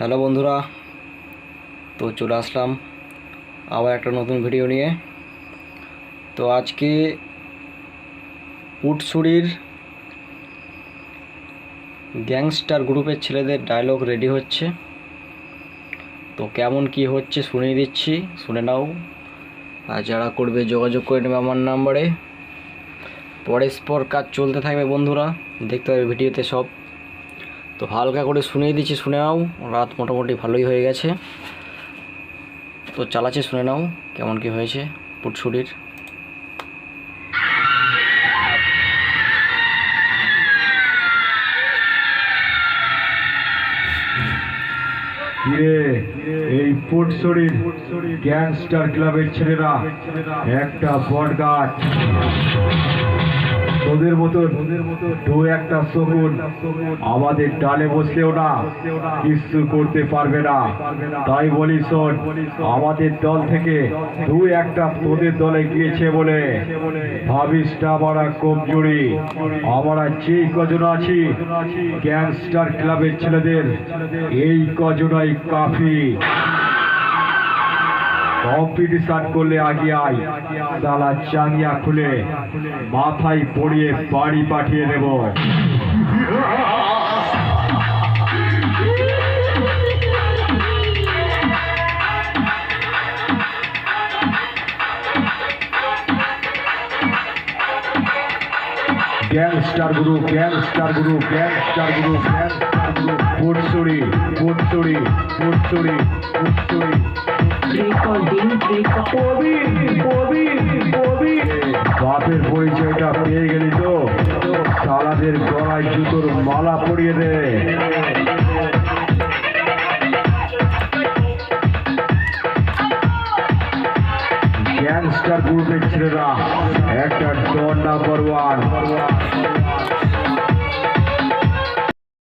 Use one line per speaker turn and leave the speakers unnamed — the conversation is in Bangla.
হ্যালো বন্ধুরা, তো চলে আসলাম আবার একটা নতুন ভিডিও নিয়ে। তো আজকে উটসুরির গ্যাংস্টার গ্রুপের ছেলেদের ডায়লগ রেডি হচ্ছে। তো কেমন কি হচ্ছে শুনিয়ে দিচ্ছি, শুনে নাও। আর যারা করবে যোগাযোগ করে নেবে আমার নাম্বারে পরস্পর কাজ চলতে থাকবে বন্ধুরা, দেখতে হবে ভিডিওতে সব। তো হালকা করে শুনিয়ে দিচ্ছি, শুনে নাও। রাত মোটামুটি ভালোই হয়ে গেছে। তো চালাচ্ছে, শুনে নাও কেমন কি হয়েছে পুটসুরির।
এই ফুটসরির গ্যাংস্টার ক্লাবের ছেলেরা, একটা বট গাছ তোদের মতো দু একটা শকুন আমাদের ডালে বসলেও না, কিছু করতে পারবে না। তাই বলি শোন, আমাদের দল থেকে দু একটা তোদের দলে গিয়েছে বলে ভাবিস না আমরা কমজোরি। আমরা যেই কজন আছি, গ্যাংস্টার ক্লাবের ছেলেদের, এই কজনাই কাফি। কম্পিটিশন করলে আগে আয়। তালা চাঙ্গিয়া খুলে মাথায় পড়িয়ে বাড়ি পাঠিয়ে দেব। Gangster guru gangster guru gangster guru gangster guru Putsuri Putsuri
recording recording
বাপের পরিচয়টা পেয়ে গেলি তো। সালাদের গলায় জুতোর মালা পরিয়ে দে। গ্যাংস্টার গ্রুপের ছেলেরা একটা ডন নাম্বার ওয়ান